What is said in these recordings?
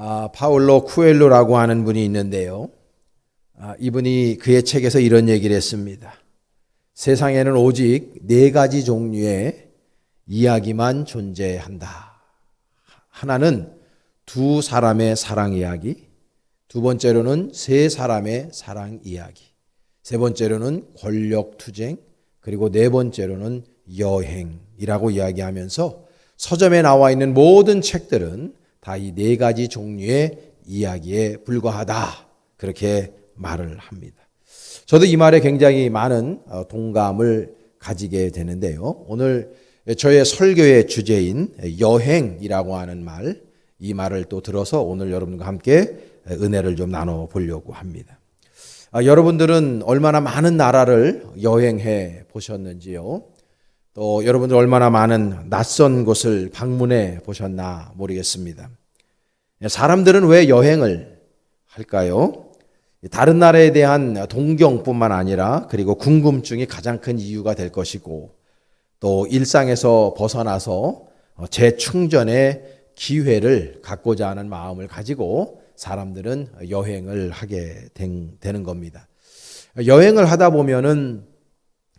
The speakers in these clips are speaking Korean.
아, 파울로 쿠엘로라고 하는 분이 있는데요. 아, 이분이 그의 책에서 이런 얘기를 했습니다. 세상에는 오직 네 가지 종류의 이야기만 존재한다. 하나는 두 사람의 사랑 이야기, 두 번째로는 세 사람의 사랑 이야기, 세 번째로는 권력 투쟁, 그리고 네 번째로는 여행이라고 이야기하면서 서점에 나와 있는 모든 책들은 다 이 네 가지 종류의 이야기에 불과하다. 그렇게 말을 합니다. 저도 이 말에 굉장히 많은 어, 동감을 가지게 되는데요. 오늘 저의 설교의 주제인 여행이라고 하는 말, 이 말을 또 들어서 오늘 여러분과 함께 은혜를 좀 나눠 보려고 합니다. 아, 여러분들은 얼마나 많은 나라를 여행해 보셨는지요? 또 여러분들 얼마나 많은 낯선 곳을 방문해 보셨나 모르겠습니다. 사람들은 왜 여행을 할까요? 다른 나라에 대한 동경뿐만 아니라 그리고 궁금증이 가장 큰 이유가 될 것이고 또 일상에서 벗어나서 재충전의 기회를 갖고자 하는 마음을 가지고 사람들은 여행을 하게 된, 되는 겁니다. 여행을 하다 보면은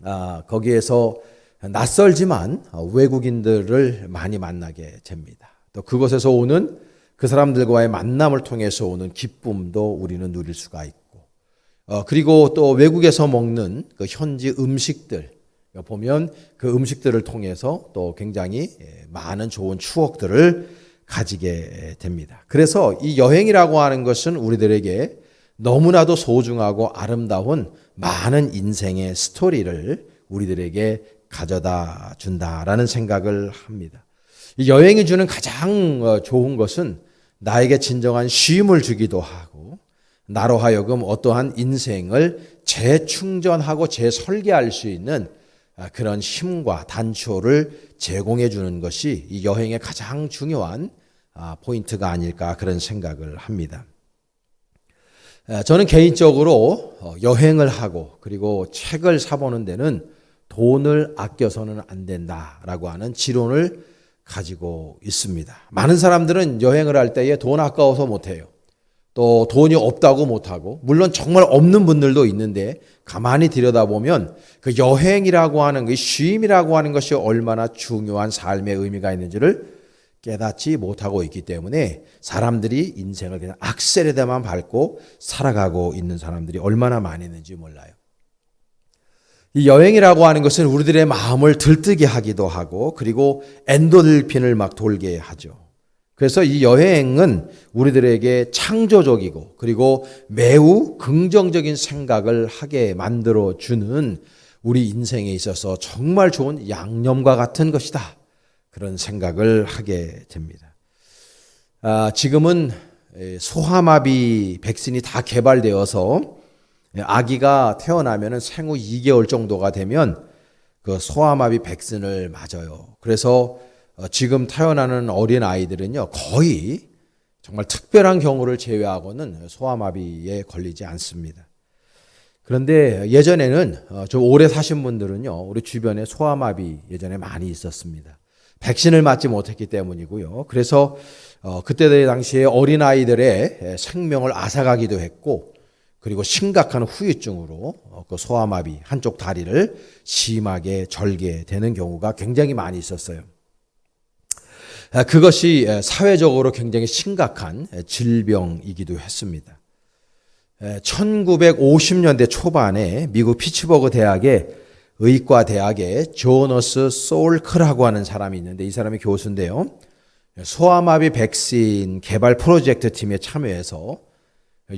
아, 거기에서 낯설지만 외국인들을 많이 만나게 됩니다. 또 그곳에서 오는 그 사람들과의 만남을 통해서 오는 기쁨도 우리는 누릴 수가 있고, 어, 그리고 또 외국에서 먹는 그 현지 음식들 보면 그 음식들을 통해서 또 굉장히 예, 많은 좋은 추억들을 가지게 됩니다. 그래서 이 여행이라고 하는 것은 우리들에게 너무나도 소중하고 아름다운 많은 인생의 스토리를 우리들에게 가져다 준다라는 생각을 합니다. 여행이 주는 가장 어, 좋은 것은 나에게 진정한 쉼을 주기도 하고 나로 하여금 어떠한 인생을 재충전하고 재설계할 수 있는 아, 그런 힘과 단초를 제공해 주는 것이 이 여행의 가장 중요한 아, 포인트가 아닐까 그런 생각을 합니다. 아, 저는 개인적으로 어, 여행을 하고 그리고 책을 사보는 데는 돈을 아껴서는 안 된다라고 하는 지론을 가지고 있습니다. 많은 사람들은 여행을 할 때에 돈 아까워서 못해요. 또 돈이 없다고 못하고, 물론 정말 없는 분들도 있는데, 가만히 들여다보면 그 여행이라고 하는, 그 쉼이라고 하는 것이 얼마나 중요한 삶의 의미가 있는지를 깨닫지 못하고 있기 때문에 사람들이 인생을 그냥 악셀에다만 밟고 살아가고 있는 사람들이 얼마나 많이 있는지 몰라요. 이 여행이라고 하는 것은 우리들의 마음을 들뜨게 하기도 하고 그리고 엔도르핀을 막 돌게 하죠. 그래서 이 여행은 우리들에게 창조적이고 그리고 매우 긍정적인 생각을 하게 만들어 주는 우리 인생에 있어서 정말 좋은 양념과 같은 것이다. 그런 생각을 하게 됩니다. 아, 지금은 소아마비 백신이 다 개발되어서 예, 아기가 태어나면 생후 2개월 정도가 되면 그 소아마비 백신을 맞아요. 그래서 어, 지금 태어나는 어린 아이들은요 거의 정말 특별한 경우를 제외하고는 소아마비에 걸리지 않습니다. 그런데 예전에는 어, 좀 오래 사신 분들은요 우리 주변에 소아마비 예전에 많이 있었습니다. 백신을 맞지 못했기 때문이고요. 그래서 어, 그때 당시에 어린 아이들의 생명을 앗아가기도 했고 그리고 심각한 후유증으로 어, 그 소아마비 한쪽 다리를 심하게 절게 되는 경우가 굉장히 많이 있었어요. 아, 그것이 사회적으로 굉장히 심각한 질병이기도 했습니다. 1950년대 초반에 미국 피츠버그 대학의 의과 대학의 조너스 소울크라고 하는 사람이 있는데 이 사람이 교수인데요. 소아마비 백신 개발 프로젝트 팀에 참여해서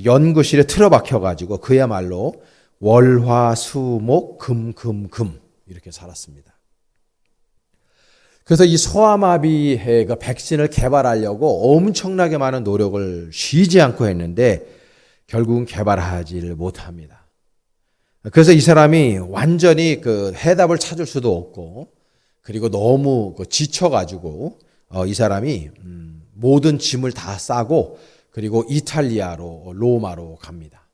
연구실에 틀어박혀 가지고 그야말로 월화수목 금금금 이렇게 살았습니다. 그래서 이 소아마비의 그 백신을 개발하려고 엄청나게 많은 노력을 쉬지 않고 했는데 결국은 개발하지를 못합니다. 그래서 이 사람이 완전히 그 해답을 찾을 수도 없고 그리고 너무 그 지쳐가지고 어, 이 사람이 음, 모든 짐을 다 싸고 그리고 이탈리아로 로마로 갑니다.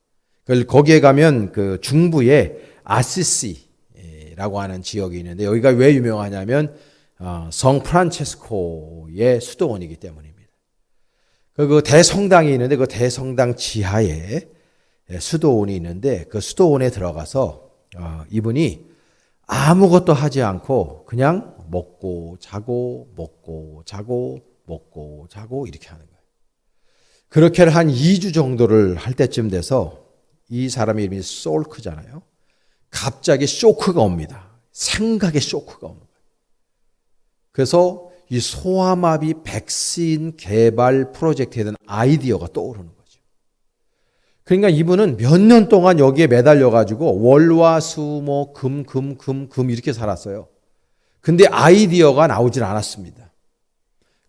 거기에 가면 그 중부에 아시시라고 하는 지역이 있는데 여기가 왜 유명하냐면 어, 성 프란체스코의 수도원이기 때문입니다. 그 대성당이 있는데 그 대성당 지하에 수도원이 있는데 그 수도원에 들어가서 어, 이분이 아무것도 하지 않고 그냥 먹고 자고 먹고 자고 먹고 자고 이렇게 하는 거예요. 그렇게 한 2주 정도를 할 때쯤 돼서 이 사람의 이름이 솔크잖아요. 갑자기 쇼크가 옵니다. 생각에 쇼크가 오는 거예요. 그래서 이 소아마비 백신 개발 프로젝트에 대한 아이디어가 떠오르는 거죠. 그러니까 이분은 몇 년 동안 여기에 매달려 가지고 월화 수목 금금금금 이렇게 살았어요. 근데 아이디어가 나오질 않았습니다.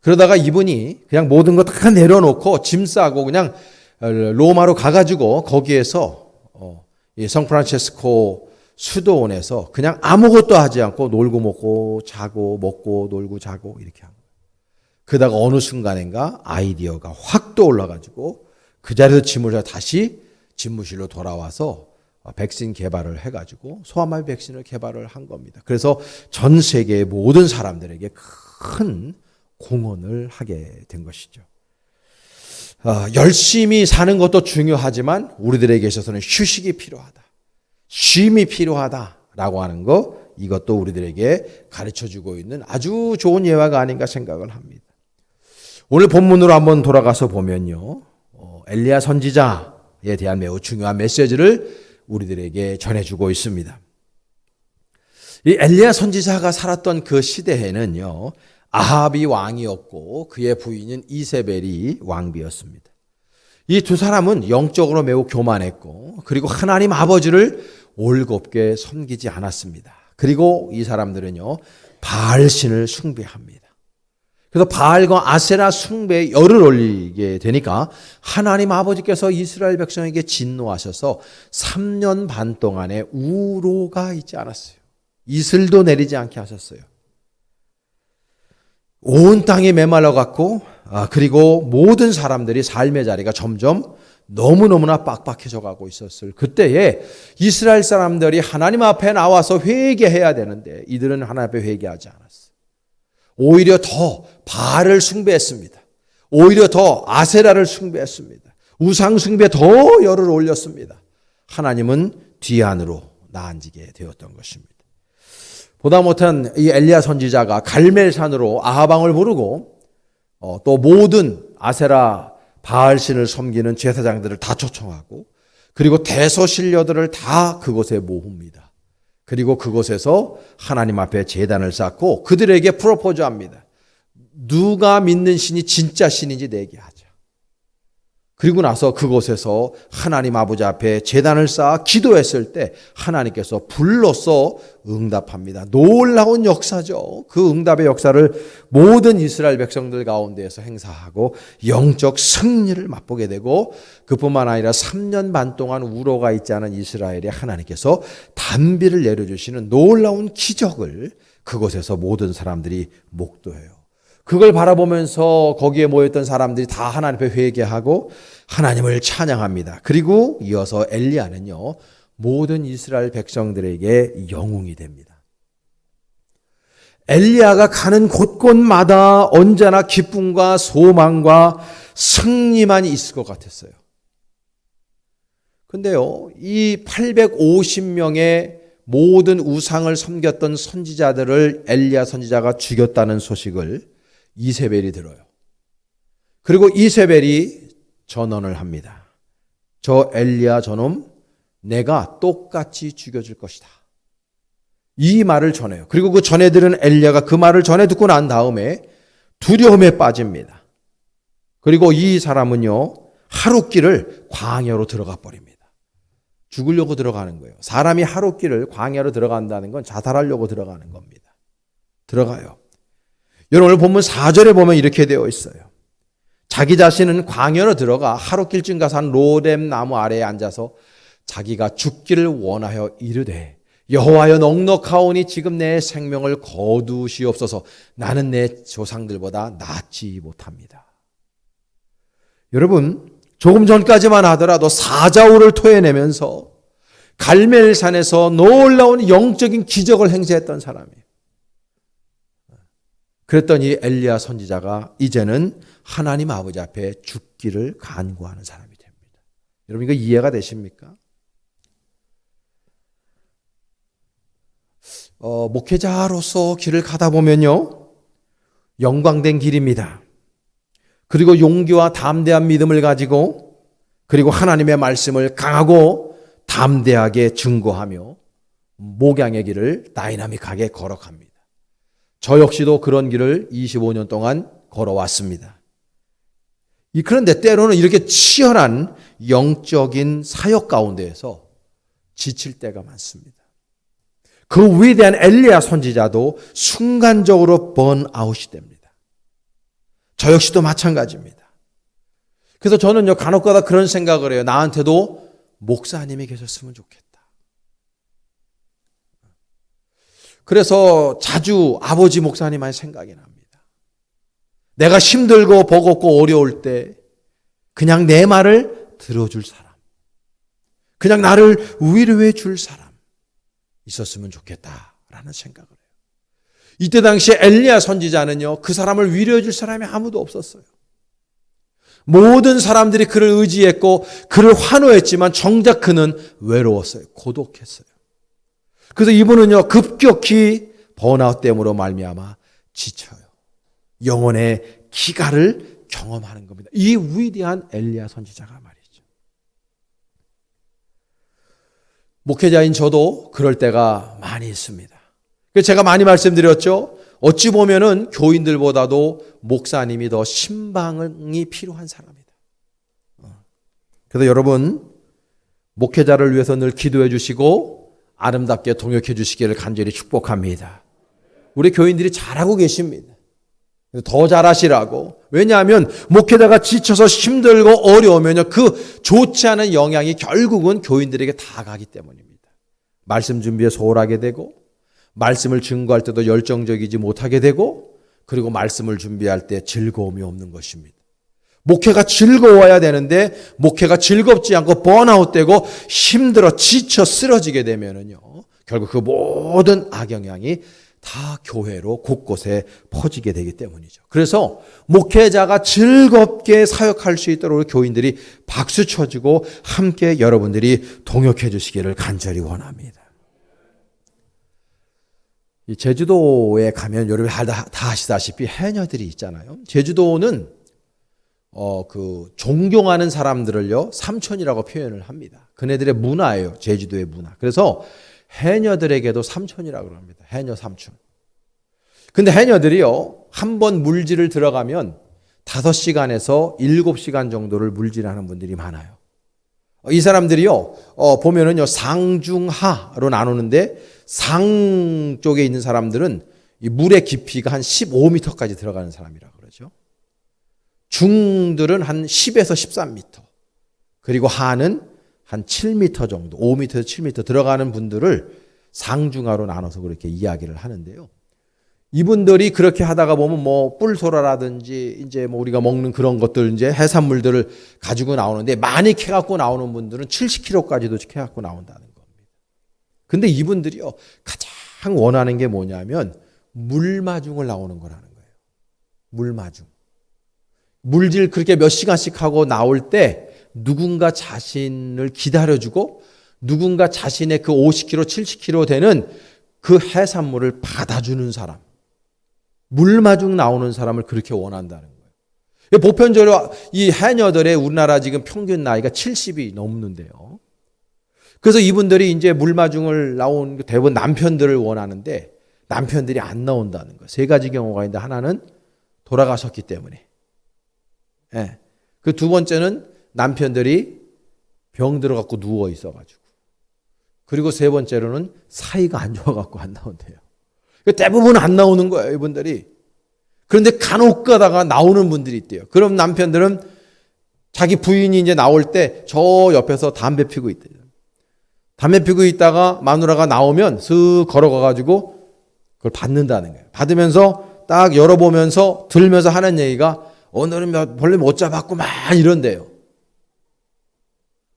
그러다가 이분이 그냥 모든 거 다 내려놓고 짐 싸고 그냥 로마로 가가지고 거기에서 어, 성프란체스코 수도원에서 그냥 아무것도 하지 않고 놀고 먹고 자고 먹고 놀고 자고 이렇게 한 거예요. 그러다가 어느 순간인가 아이디어가 확 떠올라가지고 그 자리에서 짐을 다시 집무실로 돌아와서 백신 개발을 해가지고 소아마비 백신을 개발을 한 겁니다. 그래서 전 세계의 모든 사람들에게 큰 공헌을 하게 된 것이죠. 어, 열심히 사는 것도 중요하지만 우리들에게 있어서는 휴식이 필요하다. 쉼이 필요하다라고 하는 거 이것도 우리들에게 가르쳐 주고 있는 아주 좋은 예화가 아닌가 생각을 합니다. 오늘 본문으로 한번 돌아가서 보면요. 어, 엘리야 선지자에 대한 매우 중요한 메시지를 우리들에게 전해주고 있습니다. 이 엘리야 선지자가 살았던 그 시대에는요. 아합이 왕이었고 그의 부인인 이세벨이 왕비였습니다. 이 두 사람은 영적으로 매우 교만했고 그리고 하나님 아버지를 올곧게 섬기지 않았습니다. 그리고 이 사람들은요 바알 신을 숭배합니다. 그래서 바알과 아세라 숭배에 열을 올리게 되니까 하나님 아버지께서 이스라엘 백성에게 진노하셔서 3년 반 동안의 우로가 있지 않았어요. 이슬도 내리지 않게 하셨어요. 온 땅이 메말라 갔고 아, 그리고 모든 사람들이 삶의 자리가 점점 너무너무나 빡빡해져 가고 있었을 그때에 이스라엘 사람들이 하나님 앞에 나와서 회개해야 되는데 이들은 하나님 앞에 회개하지 않았어요. 오히려 더 바알을 숭배했습니다. 오히려 더 아세라를 숭배했습니다. 우상 숭배 더 열을 올렸습니다. 하나님은 뒤안으로 나앉게 되었던 것입니다. 보다 못한 이 엘리야 선지자가 갈멜산으로 아하방을 부르고 어, 또 모든 아세라 바알신을 섬기는 제사장들을 다 초청하고 그리고 대소신녀들을 다 그곳에 모읍니다. 그리고 그곳에서 하나님 앞에 제단을 쌓고 그들에게 프로포즈합니다. 누가 믿는 신이 진짜 신인지 내게 하자. 그리고 나서 그곳에서 하나님 아버지 앞에 재단을 쌓아 기도했을 때 하나님께서 불로써 응답합니다. 놀라운 역사죠. 그 응답의 역사를 모든 이스라엘 백성들 가운데에서 행사하고 영적 승리를 맛보게 되고 그뿐만 아니라 3년 반 동안 우로가 있지 않은 이스라엘에 하나님께서 단비를 내려주시는 놀라운 기적을 그곳에서 모든 사람들이 목도해요. 그걸 바라보면서 거기에 모였던 사람들이 다 하나님 앞에 회개하고 하나님을 찬양합니다. 그리고 이어서 엘리야는요, 모든 이스라엘 백성들에게 영웅이 됩니다. 엘리야가 가는 곳곳마다 언제나 기쁨과 소망과 승리만 있을 것 같았어요. 근데요, 이 850명의 모든 우상을 섬겼던 선지자들을 엘리야 선지자가 죽였다는 소식을 이세벨이 들어요. 그리고 이세벨이 전언을 합니다. 저 엘리야 저놈 내가 똑같이 죽여줄 것이다. 이 말을 전해요. 그리고 그 전해 들은 엘리야가 그 말을 전해 듣고 난 다음에 두려움에 빠집니다. 그리고 이 사람은요 하룻길을 광야로 들어가 버립니다. 죽으려고 들어가는 거예요. 사람이 하룻길을 광야로 들어간다는 건 자살하려고 들어가는 겁니다. 들어가요. 여러분 오늘 본문 4절에 보면 이렇게 되어 있어요. 자기 자신은 광야로 들어가 하루 길쯤 가서 한 로뎀 나무 아래에 앉아서 자기가 죽기를 원하여 이르되 여호와여 넉넉하오니 지금 내 생명을 거두시옵소서 나는 내 조상들보다 낫지 못합니다. 여러분 조금 전까지만 하더라도 사자우를 토해내면서 갈멜산에서 놀라운 영적인 기적을 행세했던 사람이에요. 그랬더니 엘리야 선지자가 이제는 하나님 아버지 앞에 죽기를 간구하는 사람이 됩니다. 여러분 이거 이해가 되십니까? 어, 목회자로서 길을 가다 보면요. 영광된 길입니다. 그리고 용기와 담대한 믿음을 가지고 그리고 하나님의 말씀을 강하고 담대하게 증거하며 목양의 길을 다이나믹하게 걸어갑니다. 저 역시도 그런 길을 25년 동안 걸어왔습니다. 그런데 때로는 이렇게 치열한 영적인 사역 가운데에서 지칠 때가 많습니다. 그 위대한 엘리야 선지자도 순간적으로 번아웃이 됩니다. 저 역시도 마찬가지입니다. 그래서 저는요, 간혹가다 그런 생각을 해요. 나한테도 목사님이 계셨으면 좋겠다. 그래서 자주 아버지 목사님만이 생각이 납니다. 내가 힘들고 버겁고 어려울 때 그냥 내 말을 들어줄 사람. 그냥 나를 위로해 줄 사람. 있었으면 좋겠다라는 생각을 해요. 이때 당시에 엘리야 선지자는요, 그 사람을 위로해 줄 사람이 아무도 없었어요. 모든 사람들이 그를 의지했고 그를 환호했지만 정작 그는 외로웠어요. 고독했어요. 그래서 이분은요 급격히 번아웃 때문에 말미암아 지쳐요. 영혼의 기가를 경험하는 겁니다. 이 위대한 엘리야 선지자가 말이죠. 목회자인 저도 그럴 때가 많이 있습니다. 제가 많이 말씀드렸죠. 어찌 보면은 교인들보다도 목사님이 더 신방이 필요한 사람이다. 어. 그래서 여러분 목회자를 위해서 늘 기도해 주시고 아름답게 동역해 주시기를 간절히 축복합니다. 우리 교인들이 잘하고 계십니다. 더 잘하시라고. 왜냐하면 목회자가 지쳐서 힘들고 어려우면요. 그 좋지 않은 영향이 결국은 교인들에게 다 가기 때문입니다. 말씀 준비에 소홀하게 되고 말씀을 증거할 때도 열정적이지 못하게 되고 그리고 말씀을 준비할 때 즐거움이 없는 것입니다. 목회가 즐거워야 되는데 목회가 즐겁지 않고 번아웃되고 힘들어 지쳐 쓰러지게 되면은요. 결국 그 모든 악영향이 다 교회로 곳곳에 퍼지게 되기 때문이죠. 그래서 목회자가 즐겁게 사역할 수 있도록 교인들이 박수 쳐주고 함께 여러분들이 동역해 주시기를 간절히 원합니다. 제주도에 가면 여러분 다, 다 아시다시피 해녀들이 있잖아요. 제주도는 어, 그 존경하는 사람들을요 삼촌이라고 표현을 합니다. 그네들의 문화예요. 제주도의 문화. 그래서 해녀들에게도 삼촌이라고 합니다. 해녀 삼촌. 근데 해녀들이요 한 번 물질을 들어가면 5시간에서 7시간 정도를 물질하는 분들이 많아요. 이 사람들이요, 어, 보면은요, 상중하로 나누는데, 상 쪽에 있는 사람들은 이 물의 깊이가 한 15m까지 들어가는 사람이라 그러죠. 중들은 한 10에서 13m. 그리고 하는 한 7m 정도, 5m에서 7m 들어가는 분들을 상중하로 나눠서 그렇게 이야기를 하는데요. 이분들이 그렇게 하다가 보면 뭐 뿔소라라든지 이제 뭐 우리가 먹는 그런 것들 이제 해산물들을 가지고 나오는데 많이 캐갖고 나오는 분들은 70kg까지도 캐갖고 나온다는 겁니다. 근데 이분들이요 가장 원하는 게 뭐냐면 물마중을 나오는 거라는 거예요. 물마중. 물질 그렇게 몇 시간씩 하고 나올 때 누군가 자신을 기다려주고 누군가 자신의 그 50kg, 70kg 되는 그 해산물을 받아주는 사람. 물마중 나오는 사람을 그렇게 원한다는 거예요. 보편적으로 이 해녀들의 우리나라 지금 평균 나이가 70이 넘는데요. 그래서 이분들이 이제 물마중을 나온 그 대부분 남편들을 원하는데 남편들이 안 나온다는 거예요. 세 가지 경우가 있는데 하나는 돌아가셨기 때문에. 예. 그 두 번째는 남편들이 병 들어갖고 누워 있어가지고. 그리고 세 번째로는 사이가 안 좋아갖고 안 나온대요. 대부분 안 나오는 거예요, 이분들이. 그런데 간혹 가다가 나오는 분들이 있대요. 그럼 남편들은 자기 부인이 이제 나올 때 저 옆에서 담배 피고 있대요. 담배 피고 있다가 마누라가 나오면 슥 걸어가가지고 그걸 받는다는 거예요. 받으면서 딱 열어보면서 들면서 하는 얘기가 오늘은 몇, 벌레 못 잡았고 막 이런데요.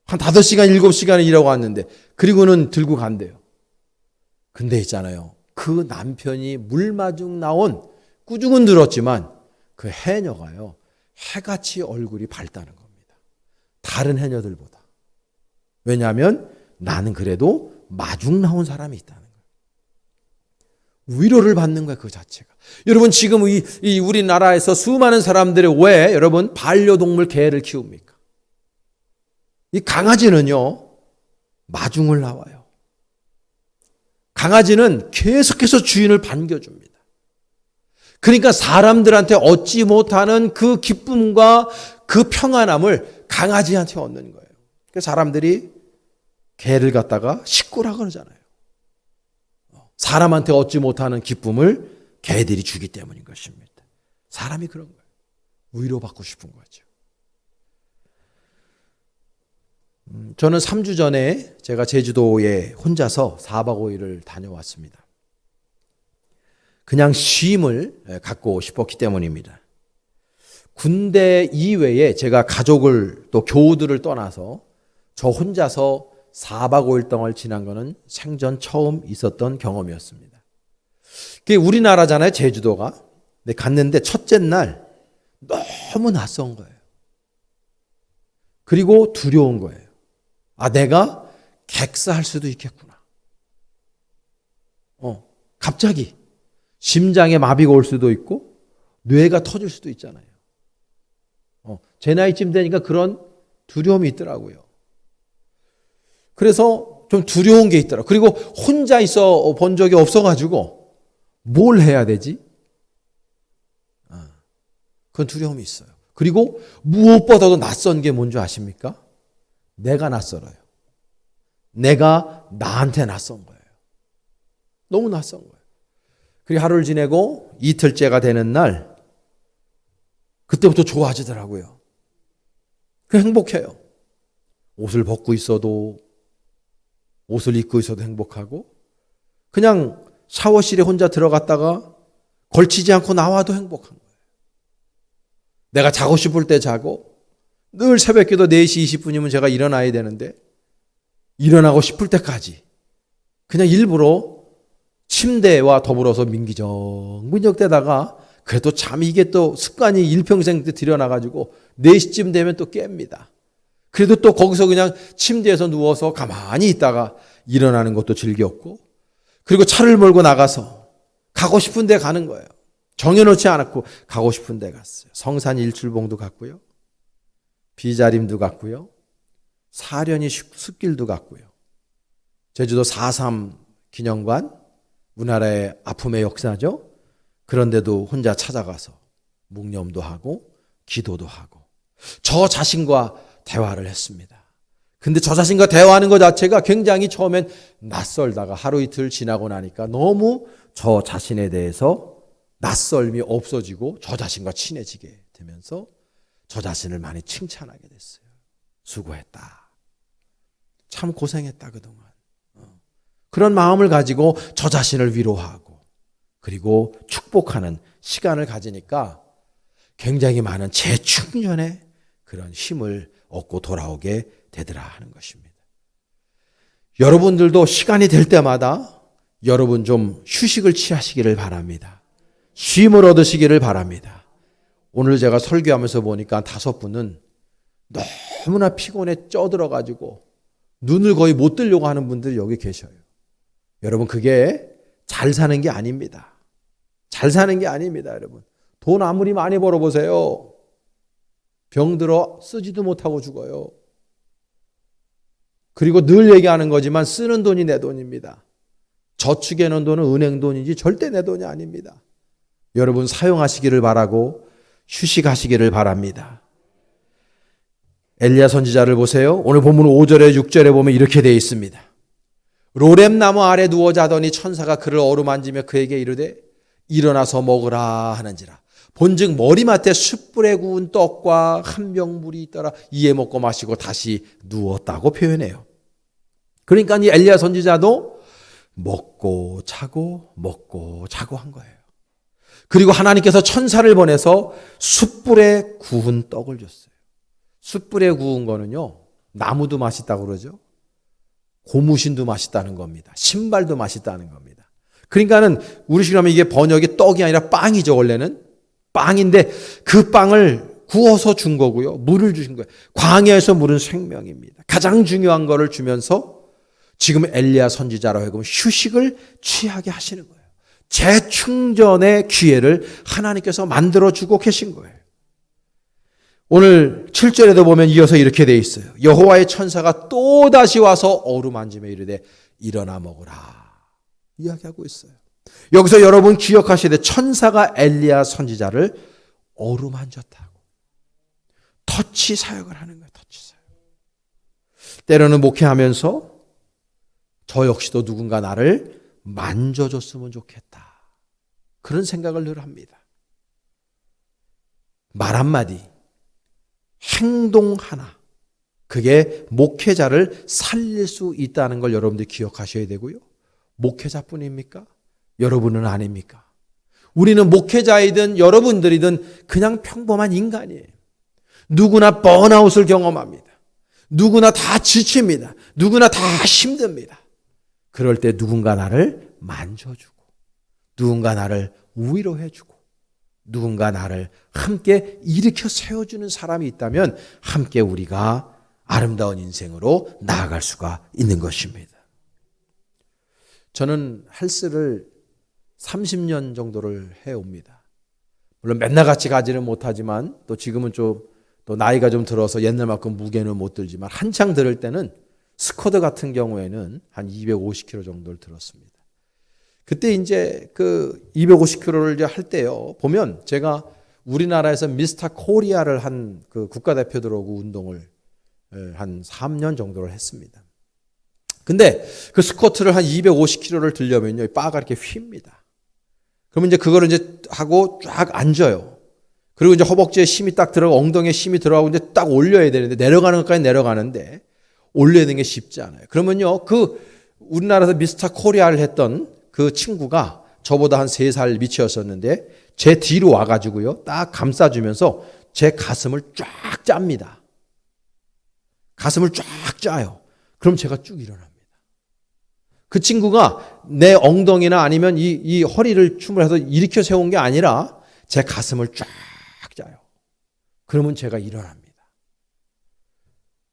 한 5시간, 7시간을 일하고 왔는데, 그리고는 들고 간대요. 근데 있잖아요. 그 남편이 물마중 나온 꾸중은 들었지만 그 해녀가요. 해같이 얼굴이 밝다는 겁니다. 다른 해녀들보다. 왜냐하면 나는 그래도 마중 나온 사람이 거예요. 위로를 받는 거야, 그 자체가. 여러분, 지금 이, 이 우리나라에서 수많은 사람들이 왜 여러분 반려동물 개를 키웁니까? 이 강아지는요, 마중을 나와요. 강아지는 계속해서 주인을 반겨줍니다. 그러니까 사람들한테 얻지 못하는 그 기쁨과 그 평안함을 강아지한테 얻는 거예요. 그래서 사람들이 개를 갖다가 식구라 그러잖아요. 사람한테 얻지 못하는 기쁨을 개들이 주기 때문인 것입니다. 사람이 그런 거예요. 위로받고 싶은 거죠. 음, 저는 3주 전에 제가 제주도에 혼자서 4박 5일을 다녀왔습니다. 그냥 쉼을 갖고 싶었기 때문입니다. 군대 이외에 제가 가족을 또 교우들을 떠나서 저 혼자서 4박 5일 동안 지난 거는 생전 처음 있었던 경험이었습니다. 그게 우리나라잖아요, 제주도가. 근데 갔는데 첫째 날 너무 낯선 거예요. 그리고 두려운 거예요. 아, 내가 객사할 수도 있겠구나. 어, 갑자기 심장에 마비가 올 수도 있고 뇌가 터질 수도 있잖아요. 어, 제 나이쯤 되니까 그런 두려움이 있더라고요. 그래서 좀 두려운 게 있더라. 그리고 혼자 있어 본 적이 없어가지고 뭘 해야 되지? 아, 그건 두려움이 있어요. 그리고 무엇보다도 낯선 게 뭔지 아십니까? 내가 낯설어요. 내가 나한테 낯선 거예요. 너무 낯선 거예요. 그리고 하루를 지내고 이틀째가 되는 날, 그때부터 좋아지더라고요. 그 행복해요. 옷을 벗고 있어도, 옷을 입고 있어도 행복하고, 그냥 샤워실에 혼자 들어갔다가 걸치지 않고 나와도 행복한 거예요. 내가 자고 싶을 때 자고, 늘 새벽 기도 4시 20분이면 제가 일어나야 되는데, 일어나고 싶을 때까지 그냥 일부러 침대와 더불어서 민기적 민적대다가 그래도 참 이게 또 습관이 일평생 들여놔가지고 4시쯤 되면 또 깹니다. 그래도 또 거기서 그냥 침대에서 누워서 가만히 있다가 일어나는 것도 즐겼고 그리고 차를 몰고 나가서 가고 싶은 데 가는 거예요. 정해놓지 않았고 가고 싶은 데 갔어요. 성산 일출봉도 갔고요. 비자림도 갔고요. 사련이 숲길도 갔고요. 제주도 4.3 기념관, 우리나라의 아픔의 역사죠. 그런데도 혼자 찾아가서 묵념도 하고 기도도 하고 저 자신과 대화를 했습니다. 근데 저 자신과 대화하는 것 자체가 굉장히 처음엔 낯설다가 하루 이틀 지나고 나니까 너무 저 자신에 대해서 낯설미 없어지고 저 자신과 친해지게 되면서 저 자신을 많이 칭찬하게 됐어요. 수고했다. 참 고생했다 그동안. 어. 그런 마음을 가지고 저 자신을 위로하고 그리고 축복하는 시간을 가지니까 굉장히 많은 재충전의 그런 힘을 얻고 돌아오게 되더라 하는 것입니다. 여러분들도 시간이 될 때마다 여러분 좀 휴식을 취하시기를 바랍니다. 쉼을 얻으시기를 바랍니다. 오늘 제가 설교하면서 보니까 다섯 분은 너무나 피곤에 쪄들어가지고 눈을 거의 못 뜨려고 하는 분들이 여기 계셔요. 여러분, 그게 잘 사는 게 아닙니다. 잘 사는 게 아닙니다, 여러분. 돈 아무리 많이 벌어보세요. 병들어 쓰지도 못하고 죽어요. 그리고 늘 얘기하는 거지만 쓰는 돈이 내 돈입니다. 저축해 놓은 돈은 은행 돈이지 절대 내 돈이 아닙니다. 여러분 사용하시기를 바라고 휴식하시기를 바랍니다. 엘리야 선지자를 보세요. 오늘 본문 5절에 6절에 보면 이렇게 되어 있습니다. 로렘 나무 아래 누워 자더니 천사가 그를 어루만지며 그에게 이르되 일어나서 먹으라 하는지라. 본즉 머리맡에 숯불에 구운 떡과 한 병 물이 있더라. 이에 먹고 마시고 다시 누웠다고 표현해요. 그러니까 이 엘리야 선지자도 먹고 자고 먹고 자고 한 거예요. 그리고 하나님께서 천사를 보내서 숯불에 구운 떡을 줬어요. 숯불에 구운 거는요, 나무도 맛있다고 그러죠. 고무신도 맛있다는 겁니다. 신발도 맛있다는 겁니다. 그러니까는 우리식으로 하면 이게 번역이 떡이 아니라 빵이죠, 원래는. 빵인데 그 빵을 구워서 준 거고요. 물을 주신 거예요. 광야에서 물은 생명입니다. 가장 중요한 거를 주면서 지금 엘리야 선지자로 하여금 휴식을 취하게 하시는 거예요. 재충전의 기회를 하나님께서 만들어 주고 계신 거예요. 오늘 7절에도 보면 이어서 이렇게 돼 있어요. 여호와의 천사가 또 다시 와서 어루만지며 이르되 일어나 먹으라. 이야기하고 있어요. 여기서 여러분 기억하셔야 돼. 천사가 엘리야 선지자를 어루만졌다고. 터치 사역을 하는 거예요. 터치 사역. 때로는 목회하면서 저 역시도 누군가 나를 만져줬으면 좋겠다. 그런 생각을 늘 합니다. 말 한마디, 행동 하나, 그게 목회자를 살릴 수 있다는 걸 여러분들이 기억하셔야 되고요. 목회자뿐입니까? 여러분은 아닙니까? 우리는 목회자이든 여러분들이든 그냥 평범한 인간이에요. 누구나 번아웃을 경험합니다. 누구나 다 지칩니다. 누구나 다 힘듭니다. 그럴 때 누군가 나를 만져주고, 누군가 나를 위로해주고, 누군가 나를 함께 일으켜 세워주는 사람이 있다면 함께 우리가 아름다운 인생으로 나아갈 수가 있는 것입니다. 저는 헬스를 30년 정도를 해옵니다. 물론 맨날 같이 가지는 못하지만 또 지금은 좀 또 나이가 좀 들어서 옛날만큼 무게는 못 들지만 한창 들을 때는 스쿼드 같은 경우에는 한 250kg 정도를 들었습니다. 그때 이제 그 250kg를 이제 할 때요. 보면 제가 우리나라에서 미스터 코리아를 한 그 국가대표들하고 운동을 예, 한 3년 정도를 했습니다. 근데 그 스쿼트를 한 250kg를 들려면요. 바가 이렇게 휩니다. 그러면 이제 그거를 이제 하고 쫙 앉아요. 그리고 이제 허벅지에 힘이 딱 들어가 엉덩이에 힘이 들어가고 이제 딱 올려야 되는데 내려가는 것까지 내려가는데 올려야 되는 게 쉽지 않아요. 그러면요. 그 우리나라에서 미스터 코리아를 했던 그 친구가 저보다 한 세살 밑이었었는데 제 뒤로 와가지고요. 딱 감싸주면서 제 가슴을 쫙 짭니다. 가슴을 쫙 짜요. 그럼 제가 쭉 일어납니다. 그 친구가 내 엉덩이나 아니면 이, 이 허리를 춤을 해서 일으켜 세운 게 아니라 제 가슴을 쫙 짜요. 그러면 제가 일어납니다.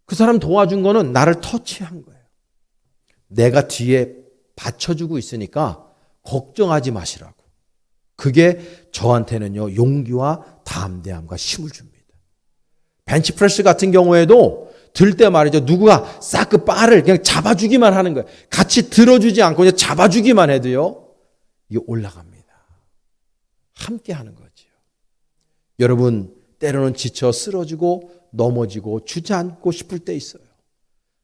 그 사람 도와준 거는 나를 터치한 거예요. 내가 뒤에 받쳐주고 있으니까 걱정하지 마시라고. 그게 저한테는요, 용기와 담대함과 힘을 줍니다. 벤치프레스 같은 경우에도 들 때 말이죠. 누구가 싹 그 바를 그냥 잡아주기만 하는 거예요. 같이 들어주지 않고 그냥 잡아주기만 해도요, 이게 올라갑니다. 함께 하는 거지요. 여러분, 때로는 지쳐 쓰러지고 넘어지고 주저앉고 싶을 때 있어요.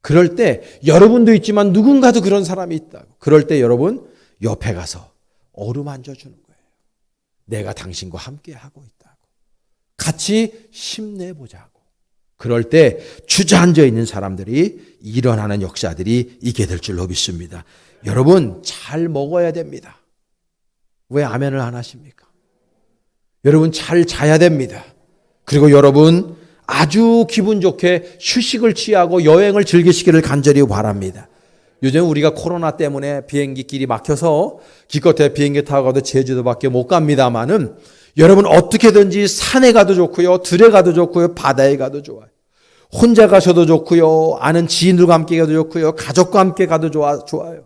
그럴 때 여러분도 있지만 누군가도 그런 사람이 있다고. 그럴 때 여러분 옆에 가서 어루만져 주는 거예요. 내가 당신과 함께 하고 있다고. 같이 힘내 보자고. 그럴 때 주저앉아 있는 사람들이 일어나는 역사들이 있게 될 줄로 믿습니다. 여러분 잘 먹어야 됩니다. 왜 아멘을 안 하십니까? 여러분 잘 자야 됩니다. 그리고 여러분 아주 기분 좋게 휴식을 취하고 여행을 즐기시기를 간절히 바랍니다. 요즘 우리가 코로나 때문에 비행기 길이 막혀서 기껏해 비행기 타고 가도 제주도밖에 못 갑니다만은 여러분 어떻게든지 산에 가도 좋고요, 들에 가도 좋고요, 바다에 가도 좋아요. 혼자 가셔도 좋고요, 아는 지인들과 함께 가도 좋고요, 가족과 함께 가도 좋아, 좋아요.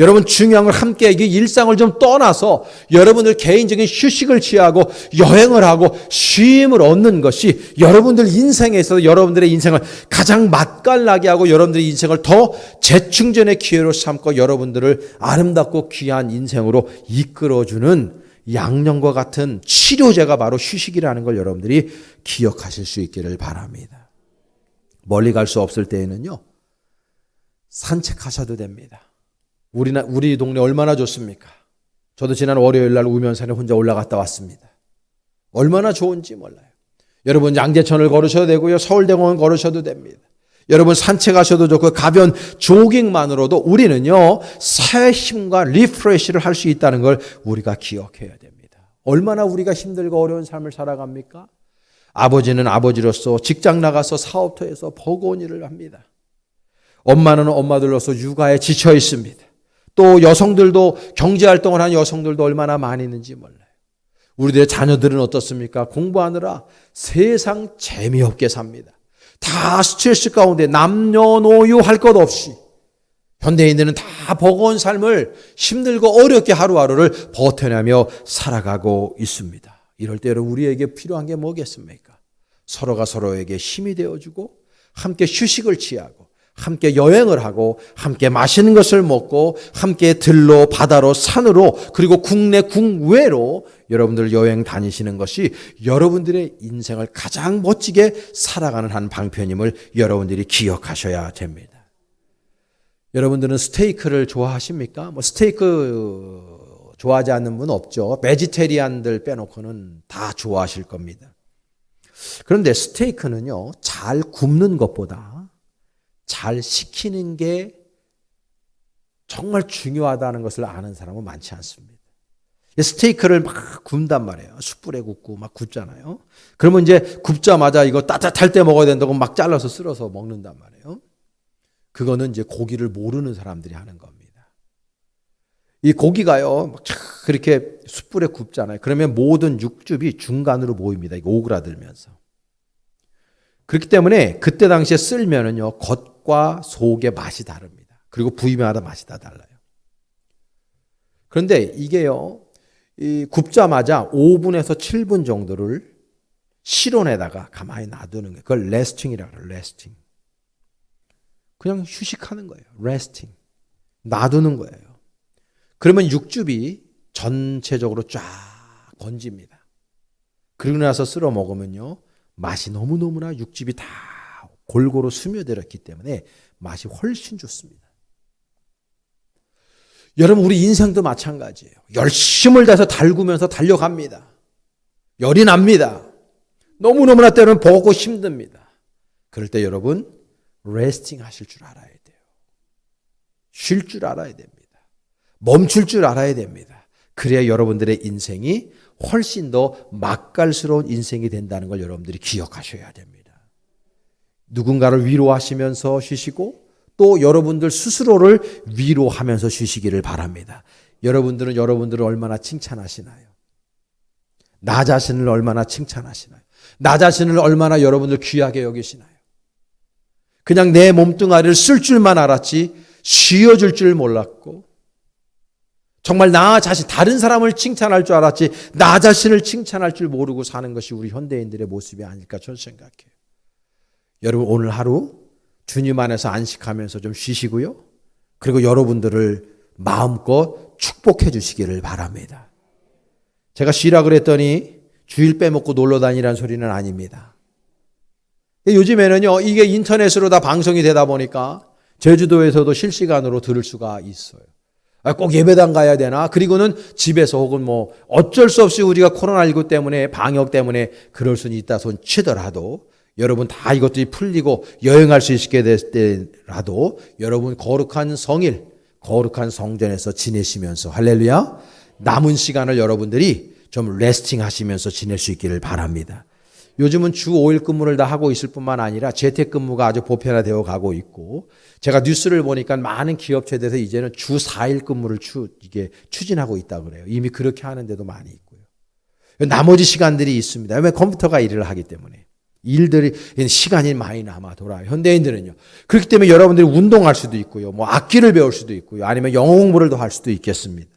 여러분 중요한 걸 함께 이게 일상을 좀 떠나서 여러분들 개인적인 휴식을 취하고 여행을 하고 쉼을 얻는 것이 여러분들 인생에 있어서 여러분들의 인생을 가장 맛깔나게 하고 여러분들의 인생을 더 재충전의 기회로 삼고 여러분들을 아름답고 귀한 인생으로 이끌어주는 양념과 같은 치료제가 바로 휴식이라는 걸 여러분들이 기억하실 수 있기를 바랍니다. 멀리 갈 수 없을 때에는요 산책하셔도 됩니다. 우리나, 우리 동네 얼마나 좋습니까? 저도 지난 월요일 날 우면산에 혼자 올라갔다 왔습니다. 얼마나 좋은지 몰라요. 여러분 양재천을 걸으셔도 되고요. 서울대공원 걸으셔도 됩니다. 여러분 산책하셔도 좋고 가변 조깅만으로도 우리는요 새 힘과 리프레시를 할 수 있다는 걸 우리가 기억해야 됩니다. 얼마나 우리가 힘들고 어려운 삶을 살아갑니까? 아버지는 아버지로서 직장 나가서 사업터에서 버거운 일을 합니다. 엄마는 엄마들로서 육아에 지쳐 있습니다. 또 여성들도 경제 활동을 한 여성들도 얼마나 많이 있는지 몰라요. 우리들의 자녀들은 어떻습니까? 공부하느라 세상 재미없게 삽니다. 다 스트레스 가운데 남녀노유 할 것 없이 현대인들은 다 버거운 삶을 힘들고 어렵게 하루하루를 버텨내며 살아가고 있습니다. 이럴 때 여러분 우리에게 필요한 게 뭐겠습니까? 서로가 서로에게 힘이 되어주고 함께 휴식을 취하고 함께 여행을 하고 함께 맛있는 것을 먹고 함께 들로 바다로 산으로 그리고 국내 국외로 여러분들 여행 다니시는 것이 여러분들의 인생을 가장 멋지게 살아가는 한 방편임을 여러분들이 기억하셔야 됩니다. 여러분들은 스테이크를 좋아하십니까? 뭐 스테이크 좋아하지 않는 분 없죠. 베지테리안들 빼놓고는 다 좋아하실 겁니다. 그런데 스테이크는요, 잘 굽는 것보다 잘 식히는 게 정말 중요하다는 것을 아는 사람은 많지 않습니다. 스테이크를 막 굽단 말이에요. 숯불에 굽고 막 굽잖아요. 그러면 이제 굽자마자 이거 따뜻할 때 먹어야 된다고 막 잘라서 쓸어서 먹는단 말이에요. 그거는 이제 고기를 모르는 사람들이 하는 겁니다. 이 고기가요, 그렇게 숯불에 굽잖아요. 그러면 모든 육즙이 중간으로 모입니다. 이거 오그라들면서. 그렇기 때문에 그때 당시에 쓸면은요, 겉 과 속의 맛이 다릅니다. 그리고 부위마다 맛이 다 달라요. 그런데 이게요, 이 굽자마자 5분에서 7분 정도를 실온에다가 가만히 놔두는 거예요. 그걸 레스팅이라고 그래요. 레스팅. 그냥 휴식하는 거예요. 레스팅. 놔두는 거예요. 그러면 육즙이 전체적으로 쫙 번집니다. 그리고 나서 쓸어 먹으면요. 맛이 너무너무나 육즙이 다 골고루 스며들었기 때문에 맛이 훨씬 좋습니다. 여러분, 우리 인생도 마찬가지예요. 열심을 다해서 달구면서 달려갑니다. 열이 납니다. 너무너무나 때로는 보고 힘듭니다. 그럴 때 여러분, 레스팅 하실 줄 알아야 돼요. 쉴 줄 알아야 됩니다. 멈출 줄 알아야 됩니다. 그래야 여러분들의 인생이 훨씬 더 맛깔스러운 인생이 된다는 걸 여러분들이 기억하셔야 됩니다. 누군가를 위로하시면서 쉬시고 또 여러분들 스스로를 위로하면서 쉬시기를 바랍니다. 여러분들은 여러분들을 얼마나 칭찬하시나요? 나 자신을 얼마나 칭찬하시나요? 나 자신을 얼마나 여러분들 귀하게 여기시나요? 그냥 내 몸뚱아리를 쓸 줄만 알았지 쉬어줄 줄 몰랐고 정말 나 자신, 다른 사람을 칭찬할 줄 알았지, 나 자신을 칭찬할 줄 모르고 사는 것이 우리 현대인들의 모습이 아닐까 저는 생각해요. 여러분, 오늘 하루 주님 안에서 안식하면서 좀 쉬시고요. 그리고 여러분들을 마음껏 축복해 주시기를 바랍니다. 제가 쉬라 그랬더니 주일 빼먹고 놀러 다니라는 소리는 아닙니다. 요즘에는요, 이게 인터넷으로 다 방송이 되다 보니까 제주도에서도 실시간으로 들을 수가 있어요. 아, 꼭 예배당 가야 되나? 그리고는 집에서 혹은 뭐 어쩔 수 없이 우리가 코로나19 때문에 방역 때문에 그럴 수는 있다 손 치더라도 여러분 다 이것들이 풀리고 여행할 수 있게 될 때라도 여러분 거룩한 성일, 거룩한 성전에서 지내시면서 할렐루야 남은 시간을 여러분들이 좀 레스팅 하시면서 지낼 수 있기를 바랍니다. 요즘은 주 5일 근무를 다 하고 있을 뿐만 아니라 재택근무가 아주 보편화되어 가고 있고 제가 뉴스를 보니까 많은 기업체들에서 이제는 주 4일 근무를 추, 이게 추진하고 있다 그래요. 이미 그렇게 하는 데도 많이 있고요. 나머지 시간들이 있습니다. 왜 컴퓨터가 일을 하기 때문에. 일들이 시간이 많이 남아 돌아요. 현대인들은요. 그렇기 때문에 여러분들이 운동할 수도 있고요. 뭐 악기를 배울 수도 있고요. 아니면 영어 공부를 더 할 수도 있겠습니다.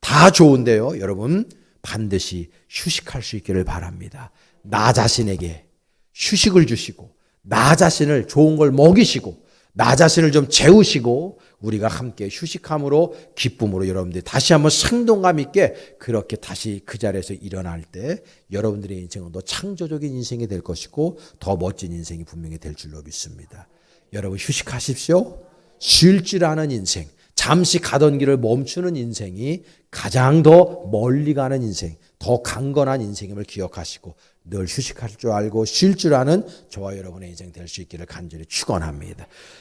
다 좋은데요. 여러분 반드시 휴식할 수 있기를 바랍니다. 나 자신에게 휴식을 주시고 나 자신을 좋은 걸 먹이시고 나 자신을 좀 재우시고 우리가 함께 휴식함으로 기쁨으로 여러분들이 다시 한번 생동감 있게 그렇게 다시 그 자리에서 일어날 때 여러분들의 인생은 더 창조적인 인생이 될 것이고 더 멋진 인생이 분명히 될 줄로 믿습니다. 여러분 휴식하십시오. 쉴 줄 아는 인생, 잠시 가던 길을 멈추는 인생이 가장 더 멀리 가는 인생, 더 강건한 인생임을 기억하시고 늘 휴식할 줄 알고 쉴 줄 아는 저와 여러분의 인생 될 수 있기를 간절히 축원합니다.